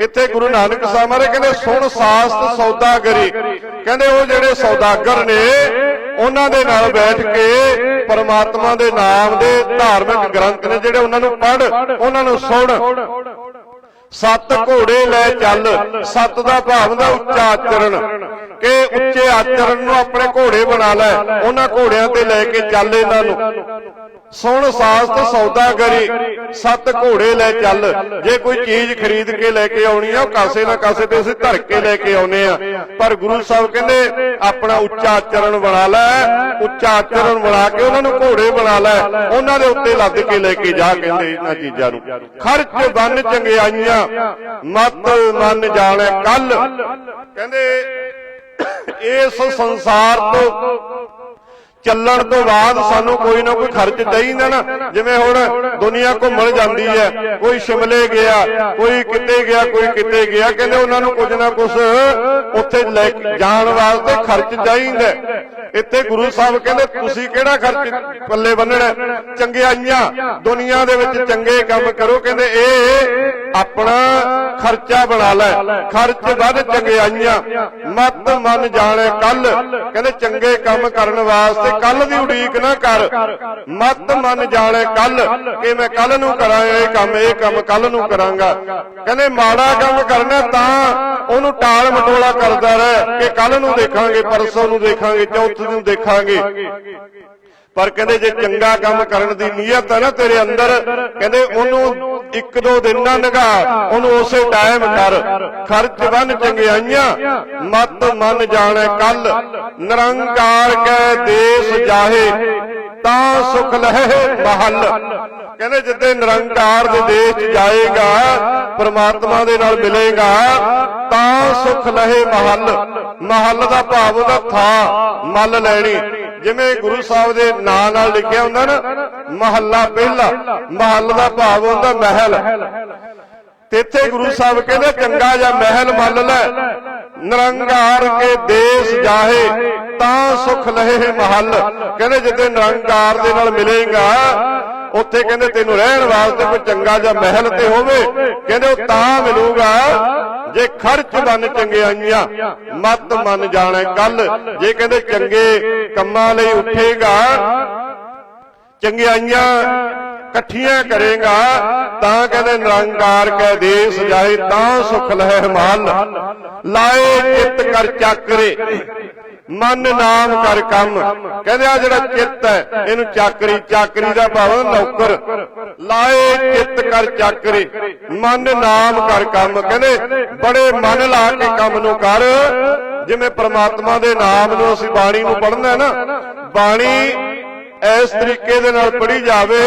S1: ਇੱਥੇ ਗੁਰੂ ਨਾਨਕ ਸਾਹਿਬ ਮਾਰੇ ਕਹਿੰਦੇ, ਸੁਣ ਸਾਸਤ ਸੌਦਾਗਰੀ। ਕਹਿੰਦੇ, ਉਹ ਜਿਹੜੇ ਸੌਦਾਗਰ ਨੇ, ਉਹਨਾਂ ਦੇ ਨਾਲ ਬੈਠ ਕੇ ਪਰਮਾਤਮਾ ਦੇ ਨਾਮ ਦੇ ਧਾਰਮਿਕ ਗ੍ਰੰਥ ਨੇ ਜਿਹੜੇ ਉਹਨਾਂ ਨੂੰ ਪੜ੍ਹ, ਉਹਨਾਂ ਨੂੰ ਸੁਣ। ਸੱਤ ਘੋੜੇ ਲੈ ਚੱਲ, ਸੱਤ ਦਾ ਭਾਵ ਦਾ ਉੱਚਾ ਆਚਰਣ। ਕਿ ਉੱਚੇ ਆਚਰਣ ਨੂੰ ਆਪਣੇ ਘੋੜੇ ਬਣਾ ਲੈ, ਉਹਨਾਂ ਘੋੜਿਆਂ ਤੇ ਲੈ ਕੇ ਚੱਲ ਇਹਨਾਂ ਨੂੰ। ਸੁਣ ਸਾਸਤ ਸੌਦਾਗਰੀ ਸੱਤ ਘੋੜੇ ਲੈ ਚੱਲ। ਜੇ ਕੋਈ ਚੀਜ਼ ਖਰੀਦ ਕੇ ਲੈ ਕੇ ਆਉਣੀ ਆ ਕਾਸੇ ਨਾ ਕਾਸੇ ਤੇ ਅਸੀਂ ਧਰ ਕੇ ਲੈ ਕੇ ਆਉਨੇ ਆ। ਪਰ ਗੁਰੂ ਸਾਹਿਬ ਕਹਿੰਦੇ, ਆਪਣਾ ਉੱਚਾ ਆਚਰਣ ਬਣਾ ਲੈ, ਉੱਚਾ ਆਚਰਣ ਬਣਾ ਕੇ ਉਹਨਾਂ ਨੂੰ ਘੋੜੇ ਬਣਾ ਲੈ। ਉਹਨਾਂ ਦੇ ਉੱਤੇ ਲੱਦ ਕੇ ਲੈ ਕੇ ਜਾ, ਕਹਿੰਦੇ ਇਹਨਾਂ ਚੀਜ਼ਾਂ ਨੂੰ। ਖਰਚ ਬੰਨ ਚੰਗਿਆਈਆਂ, ਮਤ ਮਨ ਜਾਣੇ ਕੱਲ। ਕਹਿੰਦੇ, ਇਸ ਸੰਸਾਰ ਤੋਂ ਚੱਲਣ ਤੋਂ ਬਾਅਦ ਸਾਨੂੰ ਕੋਈ ਨਾ ਕੋਈ ਖਰਚ ਚਾਹੀਦਾ ਨਾ ਜਿਵੇਂ ਹੁਣ ਦੁਨੀਆ ਘੁੰਮਣ ਜਾਂਦੀ ਹੈ, ਕੋਈ ਸ਼ਿਮਲੇ ਗਿਆ, ਕੋਈ ਕਿਤੇ ਗਿਆ, ਕੋਈ ਕਿਤੇ ਗਿਆ, ਕਹਿੰਦੇ ਉਹਨਾਂ ਨੂੰ ਕੁਝ ਨਾ ਕੁਝ ਉੱਥੇ ਲੈ ਜਾਣ ਵਾਸਤੇ ਖਰਚ ਚਾਹੀਦਾ। ਇੱਥੇ ਗੁਰੂ ਸਾਹਿਬ ਕਹਿੰਦੇ, ਤੁਸੀਂ ਕਿਹੜਾ ਖਰਚ ਪੱਲੇ ਬੰਨਣਾ ਚੰਗਿਆਈਆਂ, ਦੁਨੀਆ ਦੇ ਵਿੱਚ ਚੰਗੇ ਕੰਮ ਕਰੋ, ਕਹਿੰਦੇ, ਇਹ ਆਪਣਾ ਖਰਚਾ ਬਣਾ ਲੈ। ਖਰਚ ਵੱਧ ਚੰਗਿਆਈਆਂ, ਮਤ ਮਨ ਜਾਣੇ ਕੱਲ ਕਹਿੰਦੇ, ਚੰਗੇ ਕੰਮ ਕਰਨ ਵਾਸਤੇ ਕੱਲ ਦੀ ਉਡੀਕ ਨਾ ਕਰ। ਮਤ ਮਨ ਜਾਣੇ ਕੱਲ ਕਿ ਮੈਂ ਕੱਲ ਨੂੰ ਕਰਾਂ ਇਹ ਕੰਮ ਇਹ ਕੰਮ ਕੱਲ ਨੂੰ ਕਰਾਂਗਾ। ਕਹਿੰਦੇ ਮਾੜਾ ਕੰਮ ਕਰਨਾ ਤਾਂ ਉਹਨੂੰ ਟਾਲ ਮਟੋਲਾ ਕਰਦਾ ਰਹਿ ਕਿ ਕੱਲ ਨੂੰ ਦੇਖਾਂਗੇ, ਪਰਸੋਂ ਨੂੰ ਦੇਖਾਂਗੇ, ਚੌਥ ਨੂੰ ਦੇਖਾਂਗੇ। ਪਰ ਕਹਿੰਦੇ ਜੇ ਚੰਗਾ ਕੰਮ ਕਰਨ ਦੀ ਨੀਅਤ ਹੈ ਨਾ ਤੇਰੇ ਅੰਦਰ ਕਹਿੰਦੇ ਉਹਨੂੰ ਇੱਕ ਦੋ ਦਿਨ ਨਾ ਨਗਾ ਉਹਨੂੰ ਉਸੇ ਟਾਈਮ ਕਰ। ਖਰਚ ਬੰਨ ਚੰਗਿਆਈਆਂ ਮਤ ਮਨ ਜਾਣੇ ਕੱਲ ਨਿਰੰਕਾਰ ਕੈ ਦੇਸ ਜਾਹੇ। ਤਾਂ ਸੁਖ ਲਹੇ ਮਹਲ। ਕਹਿੰਦੇ ਜਿੱਦੇ ਨਿਰੰਕਾਰ ਦੇ ਦੇਸ਼ 'ਚ ਜਾਏਗਾ, ਪ੍ਰਮਾਤਮਾ ਦੇ ਨਾਲ ਮਿਲੇਗਾ, ਤਾਂ ਸੁਖ ਲਹੇ ਮਹਲ। ਮਹਲ ਦਾ ਭਾਵ ਉਹਦਾ ਥਾਂ, ਮੱਲ ਲੈਣੀ। ਜਿਵੇਂ ਗੁਰੂ ਸਾਹਿਬ ਦੇ ਨਾਂ ਨਾਲ ਲਿਖਿਆ ਹੁੰਦਾ ਨਾ, ਮਹੱਲਾ ਪਹਿਲਾ। ਮਹੱਲ ਦਾ ਭਾਵ ਹੁੰਦਾ ਮਹਿਲ। ਤੇ ਇੱਥੇ ਗੁਰੂ ਸਾਹਿਬ ਕਹਿੰਦੇ, ਚੰਗਾ ਜਾਂ ਮਹਿਲ ਮੰਨ ਲੈ। ਨਿਰੰਕਾਰ ਕੇ ਦੇਸ਼ ਜਾਹੇ, ਤਾਂ ਸੁਖ ਲਹੇ ਮਹੱਲ। ਕਹਿੰਦੇ ਜਿੱਦੇ ਨਿਰੰਕਾਰ ਦੇ ਨਾਲ ਮਿਲੇਗਾ, ਉੱਥੇ ਕਹਿੰਦੇ ਤੈਨੂੰ ਰਹਿਣ ਵਾਸਤੇ ਕੋਈ ਚੰਗਾ ਜਾਂ ਮਹਿਲ ਤੇ ਹੋਵੇ। ਕਹਿੰਦੇ ਉਹ ਤਾਂ ਮਿਲੂਗਾ, ਜੇ ਖਰਚ ਬਨ ਚੰਗਿਆਈਆਂ, ਮਤ ਮੰਨ ਜਾਣੇ ਕੱਲ ਜੇ ਕਹਿੰਦੇ ਚੰਗੇ ਕੰਮਾਂ ਲਈ ਉੱਠੇਗਾ, ਚੰਗਿਆਈਆਂ ਇਕੱਠੀਆਂ ਕਰੇਗਾ, ਤਾਂ ਕਹਿੰਦੇ ਨਿਰੰਕਾਰ ਕੈ ਦੇਸ ਜਾਏ, ਤਾਂ ਸੁਖ ਲਹਿ ਮਾਲ ਲਾਏ ਚਿੱਤ ਕਰ ਚਾਕਰੇ ਮਨ ਨਾਮ ਕਰ ਕੰਮ। ਕਹਿੰਦੇ ਆ ਜਿਹੜਾ ਚਿੱਤ ਹੈ, ਇਹਨੂੰ ਚਾਕਰੀ ਚਾਕਰੀ ਦਾ ਭਾਵ ਨੌਕਰ। ਲਾਏ ਚਿੱਤ ਕਰ ਚਾਕਰੇ ਮਨ ਨਾਮ ਕਰ ਕੰਮ। ਕਹਿੰਦੇ ਬੜੇ ਮਨ ਲਾ ਕੇ ਕੰਮ ਨੂੰ ਕਰ। ਜਿਵੇਂ ਪ੍ਰਮਾਤਮਾ ਦੇ ਨਾਮ ਨੂੰ ਅਸੀਂ ਬਾਣੀ ਨੂੰ ਪੜ੍ਹਨਾ ਹੈ ਨਾ, ਬਾਣੀ ਇਸ ਤਰੀਕੇ ਦੇ ਨਾਲ ਪੜ੍ਹੀ ਜਾਵੇ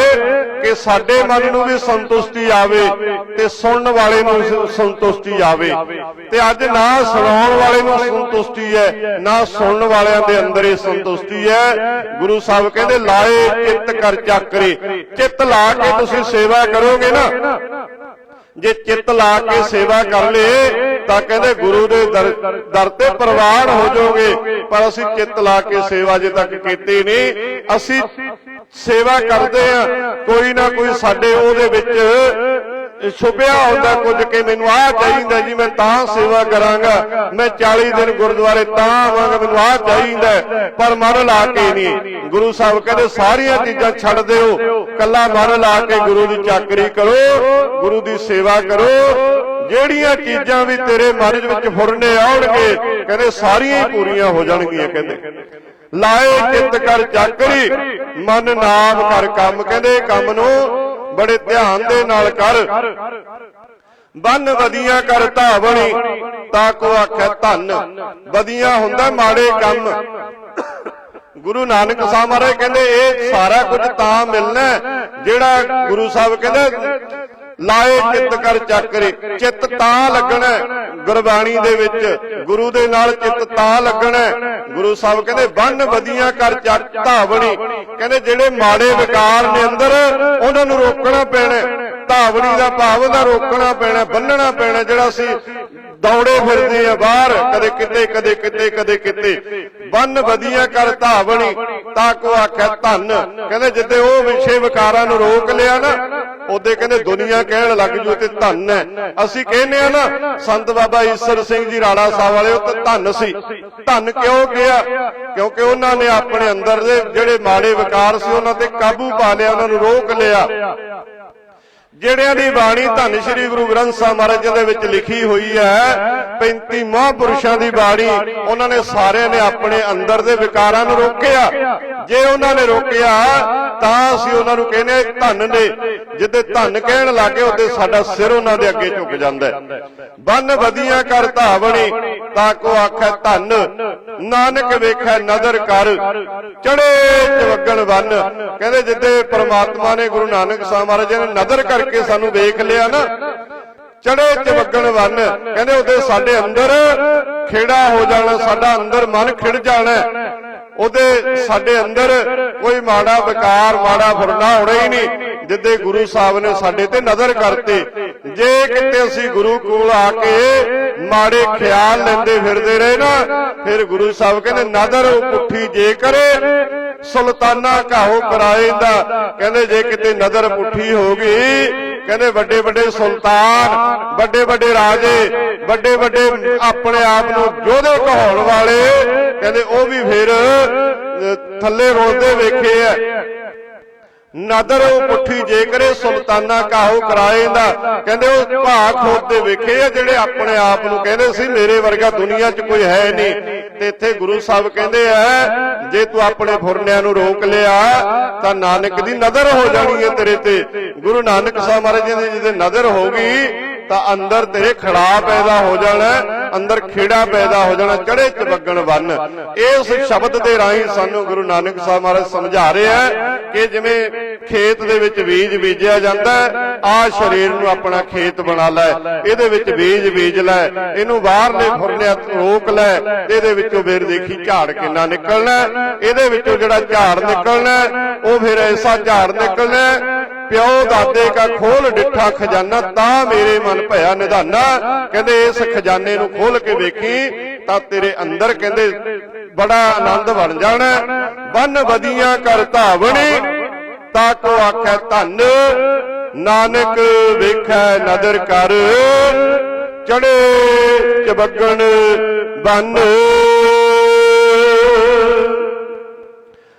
S1: ਕਿ ਸਾਡੇ ਮਨ ਨੂੰ ਵੀ ਸੰਤੁਸ਼ਟੀ ਆਵੇ ਤੇ ਸੁਣਨ ਵਾਲੇ ਨੂੰ ਸੰਤੁਸ਼ਟੀ ਆਵੇ। ਤੇ ਅੱਜ ਨਾ ਸੁਣਾਉਣ ਵਾਲੇ ਨੂੰ ਸੰਤੁਸ਼ਟੀ ਹੈ, ਨਾ ਸੁਣਨ ਵਾਲਿਆਂ ਦੇ ਅੰਦਰ ਇਹ ਸੰਤੁਸ਼ਟੀ ਹੈ। ਗੁਰੂ ਸਾਹਿਬ ਕਹਿੰਦੇ, ਲਾਏ ਚਿੱਤ ਕਰ ਚਾਕਰੇ ਚਿੱਤ ਲਾ ਕੇ ਤੁਸੀਂ ਸੇਵਾ ਕਰੋਗੇ ਨਾ ਜੇ ਚਿੱਤ ਲਾ ਕੇ ਸੇਵਾ ਕਰ ਲਏ, ਤਾਂ ਕਹਿੰਦੇ ਗੁਰੂ ਦੇ ਦਰ ਦਰ ਤੇ ਪ੍ਰਵਾਨ ਹੋ ਜਾਓਗੇ। ਪਰ ਅਸੀਂ ਚਿੱਤ ਲਾ ਕੇ ਸੇਵਾ ਜੇ ਤੱਕ ਕੀਤੀ ਨਹੀਂ। ਅਸੀਂ ਸੇਵਾ ਕਰਦੇ ਆ ਕੋਈ ਨਾ ਕੋਈ ਸਾਡੇ ਉਹਦੇ ਵਿੱਚ ਛੁਪਿਆ ਹੁੰਦਾ ਕੁਝ ਕਿ ਮੈਨੂੰ ਆਹ ਚਾਹੀਦਾ ਜੀ ਮੈਂ ਤਾਂ ਸੇਵਾ ਕਰਾਂਗਾ। ਮੈਂ 40 ਦਿਨ ਗੁਰਦੁਆਰੇ ਤਾਂ ਆਵਾਂਗਾ ਮੈਨੂੰ ਆਹ ਚਾਹੀਦਾ। ਪਰ ਮਨ ਲਾ ਕੇ ਨਹੀਂ। ਗੁਰੂ ਸਾਹਿਬ ਕਹਿੰਦੇ ਸਾਰੀਆਂ ਚੀਜ਼ਾਂ ਛੱਡ ਦਿਓ। ਕੱਲਾ ਮਨ ਲਾ ਕੇ ਗੁਰੂ ਦੀ ਚਾਕਰੀ ਕਰੋ। ਗੁਰੂ ਦੀ ਸੇਵਾ ਕਰੋ। ਜਿਹੜੀਆਂ ਚੀਜ਼ਾਂ ਵੀ ਤੇਰੇ ਮਨ ਵਿੱਚ ਫੁਰਨੇ ਆਉਣਗੇ ਕਹਿੰਦੇ ਸਾਰੀਆਂ ਹੀ ਪੂਰੀਆਂ ਹੋ ਜਾਣਗੀਆਂ ਕਹਿੰਦੇ। ਲਾਏ ਚਿੱਤ ਕਰ ਚਾਕਰੀ। ਮਨ ਨਾਮ ਕਰ ਕੰਮ ਕਹਿੰਦੇ ਕੰਮ ਨੂੰ। ਬੜੇ ਧਿਆਨ ਦੇ ਨਾਲ ਕਰ। ਬੰਨ ਵਧੀਆਂ ਕਰ ਧਾਵਣੀ ਤਾਂ ਕੋ ਆਖੈ ਧੰਨ। ਵਧੀਆਂ ਹੁੰਦਾ ਮਾੜੇ ਕੰਮ। ਗੁਰੂ ਨਾਨਕ ਸਾਹਿਬ ਮਹਾਰਾਜ ਕਹਿੰਦੇ ਇਹ ਸਾਰਾ ਕੁਝ ਤਾਂ ਮਿਲਣਾ ਜਿਹੜਾ ਗੁਰੂ ਸਾਹਿਬ ਕਹਿੰਦੇ ਲਾਏ ਚਿੱਤ ਕਰ ਚੱਕਰੇ ਚਿੱਤ ਤਾਂ ਲੱਗਣਾ ਗੁਰਬਾਣੀ ਦੇ ਵਿੱਚ। ਗੁਰੂ ਦੇ ਨਾਲ ਚਿੱਤ ਤਾਂ ਲੱਗਣਾ। ਗੁਰੂ ਸਾਹਿਬ ਕਹਿੰਦੇ ਬੰਨ ਵਧੀਆਂ ਕਰ ਚੱਕ ਧਾਵਣੀ। ਕਹਿੰਦੇ ਜਿਹੜੇ ਮਾੜੇ ਵਿਕਾਰ ਨੇ ਅੰਦਰ ਉਹਨਾਂ ਨੂੰ ਰੋਕਣਾ ਪੈਣਾ। ਧਾਵਣੀ ਦਾ ਭਾਵ ਦਾ ਰੋਕਣਾ ਪੈਣਾ ਬੰਨਣਾ ਪੈਣਾ ਜਿਹੜਾ ਅਸੀਂ ਦੌੜੇ ਫਿਰਦੇ ਆ ਬਾਹਰ। ਕਦੇ ਕਿਤੇ ਕਦੇ ਕਿਤੇ ਕਦੇ ਕਿਤੇ। ਬੰਨ ਵਧੀਆਂ ਕਰ ਧਾਵਣੀ, ਤਾਂ ਕੋ ਆਖੈ ਧੰਨ। ਕਹਿੰਦੇ ਜਿੱਦੇ ਉਹ ਵਿਸ਼ੇ ਵਿਕਾਰਾਂ ਨੂੰ ਰੋਕ ਲਿਆ ਨਾ, ਉਹਦੇ ਕਹਿੰਦੇ ਦੁਨੀਆ ਕਹਿਣ ਲੱਗ ਜੂ ਤੇ ਧੰਨ ਹੈ। ਅਸੀਂ ਕਹਿੰਦੇ ਆ ਨਾ, ਸੰਤ ਬਾਬਾ ਈਸਰ ਸਿੰਘ ਜੀ ਰਾੜਾ ਸਾਹਿਬ ਵਾਲੇ, ਉਹ ਤੇ ਧੰਨ ਸੀ। ਧੰਨ ਕਿਉਂ ਗਿਆ? ਕਿਉਂਕਿ ਉਹਨਾਂ ਨੇ ਆਪਣੇ ਅੰਦਰ ਦੇ ਜਿਹੜੇ ਮਾੜੇ ਵਿਕਾਰ ਸੀ, ਉਹਨਾਂ ਤੇ ਕਾਬੂ ਪਾ ਲਿਆ, ਉਹਨਾਂ ਨੂੰ ਰੋਕ ਲਿਆ। ਜਿਹੜਿਆਂ ਦੀ ਬਾਣੀ ਧੰਨ ਸ਼੍ਰੀ ਗੁਰੂ ਗ੍ਰੰਥ ਸਾਹਿਬ ਮਹਾਰਾਜ ਦੇ ਵਿੱਚ ਲਿਖੀ ਹੋਈ ਹੈ 35 ਮਹਾਂਪੁਰਸ਼ਾਂ ਦੀ ਬਾਣੀ ਉਹਨਾਂ ਨੇ ਸਾਰਿਆਂ ਨੇ ਆਪਣੇ ਅੰਦਰ ਦੇ ਵਿਕਾਰਾਂ ਨੂੰ ਰੋਕਿਆ। ਜੇ ਉਹਨਾਂ ਨੇ ਰੋਕਿਆ ਤਾਂ ਅਸੀਂ ਉਹਨਾਂ ਨੂੰ ਕਹਿੰਦੇ ਹਾਂ, ਧੰਨ ਨੇ। ਜਿੱਦੇ ਧੰਨ ਕਹਿਣ ਲੱਗੇ ਉਹਦੇ ਸਾਡਾ ਸਿਰ ਉਹਨਾਂ ਦੇ ਅੱਗੇ ਝੁਕ ਜਾਂਦਾ ਬੰਨ ਵਧੀਆਂ ਕਰ ਧਾਵਣੀ ਤਾਂ ਕੋ ਆਖੈ ਧੰਨ। ਨਾਨਕ ਵੇਖੈ ਨਦਰ ਕਰ, ਚੜੇ ਚਵਗਣ ਵੰਨ ਕਹਿੰਦੇ ਜਿੱਦੇ ਪ੍ਰਮਾਤਮਾ ਨੇ ਗੁਰੂ ਨਾਨਕ ਸਾਹਿਬ ਮਹਾਰਾਜ ਨੇ ਨਦਰ ਕਰਕੇ ਸਾਨੂੰ ਵੇਖ ਲਿਆ ਨਾ, ਚੜੇ ਚਵਗਣ ਵੰਨ ਕਹਿੰਦੇ ਉਹਦੇ ਸਾਡੇ ਅੰਦਰ ਖੇੜਾ ਹੋ ਜਾਣਾ, ਸਾਡਾ ਅੰਦਰ ਮਨ ਖਿੜ ਜਾਣਾ। ਉਹਦੇ ਸਾਡੇ ਅੰਦਰ ਕੋਈ ਮਾੜਾ ਵਿਕਾਰ, ਮਾੜਾ ਫੁਰਨਾ ਹੋਣਾ ਹੀ ਨਹੀਂ, ਜਿੱਦੇ ਗੁਰੂ ਸਾਹਿਬ ਨੇ ਸਾਡੇ ਤੇ ਨਜ਼ਰ ਕਰਤੇ। ਜੇ ਕਿਤੇ ਅਸੀਂ ਗੁਰੂ ਕੋਲ ਆ ਕੇ ਮਾੜੇ ਖਿਆਲ ਲੈਂਦੇ ਫਿਰਦੇ ਰਹੇ ਨਾ, ਫਿਰ ਗੁਰੂ ਸਾਹਿਬ ਕਹਿੰਦੇ, ਨਜ਼ਰ ਪੁੱਠੀ ਜੇ ਕਰੇ, ਸੁਲਤਾਨਾ ਕਾਹੋ ਕਰਾਏਂਦਾ ਕਹਿੰਦੇ, ਜੇ ਕਿਤੇ ਨਜ਼ਰ ਪੁੱਠੀ ਹੋ ਗਈ, ਕਹਿੰਦੇ ਵੱਡੇ ਵੱਡੇ ਸੁਲਤਾਨ ਵੱਡੇ ਵੱਡੇ ਰਾਜੇ ਵੱਡੇ ਵੱਡੇ ਆਪਣੇ ਆਪ ਨੂੰ ਯੋਧੇ ਕਹਾਉਣ ਵਾਲੇ ਕਹਿੰਦੇ ਉਹ ਵੀ ਫਿਰ ਥੱਲੇ ਰੋਲਦੇ ਵੇਖੇ ਆ ਨਦਰ ਉਹ ਪੁੱਠੀ ਜੇ ਕਰੇ, ਸੁਲਤਾਨਾ ਕਾਹੂ ਕਰਾਏਂਦਾ ਕਹਿੰਦੇ ਉਹ ਭਾਗ ਖੋਦਦੇ ਵੇਖੇ ਆ ਜਿਹੜੇ ਆਪਣੇ ਆਪ ਨੂੰ ਕਹਿੰਦੇ ਸੀ, ਮੇਰੇ ਵਰਗਾ ਦੁਨੀਆ 'ਚ ਕੋਈ ਹੈ ਨਹੀਂ। ਤੇ ਇੱਥੇ ਗੁਰੂ ਸਾਹਿਬ ਕਹਿੰਦੇ ਆ ਜੇ ਤੂੰ ਆਪਣੇ ਫੁਰਨਿਆਂ ਨੂੰ ਰੋਕ ਲਿਆ, ਤਾਂ ਨਾਨਕ ਦੀ ਨਜ਼ਰ ਹੋ ਜਾਣੀ ਹੈ ਤੇਰੇ ਤੇ। ਗੁਰੂ ਨਾਨਕ ਸਾਹਿਬ ਮਹਾਰਾਜ ਜੀ ਦੀ ਜਿਹਦੇ ਨਜ਼ਰ ਹੋਗੀ ਤਾਂ ਅੰਦਰ ਤੇਰੇ ਖੜਾ ਪੈਦਾ ਹੋ ਜਾਣਾ, ਅੰਦਰ ਖੇੜਾ ਪੈਦਾ ਹੋ ਜਾਣਾ ਚੜੇ ਚਬੱਗਣ ਬੰਨ। ਇਸ ਸ਼ਬਦ ਦੇ ਰਾਹੀਂ ਸਾਨੂੰ ਗੁਰੂ ਨਾਨਕ ਸਾਹਿਬ ਮਹਾਰਾਜ ਸਮਝਾ ਰਹੇ ਆ ਕਿ ਜਿਵੇਂ ਖੇਤ ਦੇ ਵਿੱਚ ਬੀਜ ਬੀਜਿਆ ਜਾਂਦਾ ਆ ਸਰੀਰ ਨੂੰ ਆਪਣਾ ਖੇਤ ਬਣਾ ਲੈ, ਇਹਦੇ ਵਿੱਚ ਬੀਜ ਬੀਜ ਲੈ, ਇਹਨੂੰ ਬਾਹਰਲੇ ਫੁਰਨਿਆਂ ਰੋਕ ਲੈ, ਇਹਦੇ ਵਿੱਚੋਂ ਫਿਰ ਦੇਖੀ ਝਾੜ ਕਿੰਨਾ ਨਿਕਲਣਾ ਇਹਦੇ ਵਿੱਚੋਂ ਜਿਹੜਾ ਝਾੜ ਨਿਕਲਣਾ ਉਹ ਫਿਰ ਐਸਾ ਝਾੜ ਨਿਕਲਣਾ ਪਿਓ ਦਾਦੇ ਕਾ ਖੋਲ ਡਿੱਠਾ ਖਜ਼ਾਨਾ, ਤਾਂ ਮੇਰੇ ਮਨ ਭਇਆ ਨਿਧਾਨਾ। ਕਹਿੰਦੇ ਇਸ ਖਜ਼ਾਨੇ ਨੂੰ ਖੋਲ ਕੇ ਵੇਖੀ, ਤਾਂ ਤੇਰੇ ਅੰਦਰ ਕਹਿੰਦੇ ਬੜਾ ਆਨੰਦ ਬਣ ਜਾਣਾ। ਬੰਨ ਵਧੀਆਂ ਕਰ ਧਾਵਣੀ, ਤਾਂ ਕੋ ਆਖੈ ਧੰਨ, ਨਾਨਕ ਵੇਖੈ ਨਦਰ ਕਰ। ਚੜੇ ਚਬਗਣ ਬੰਨ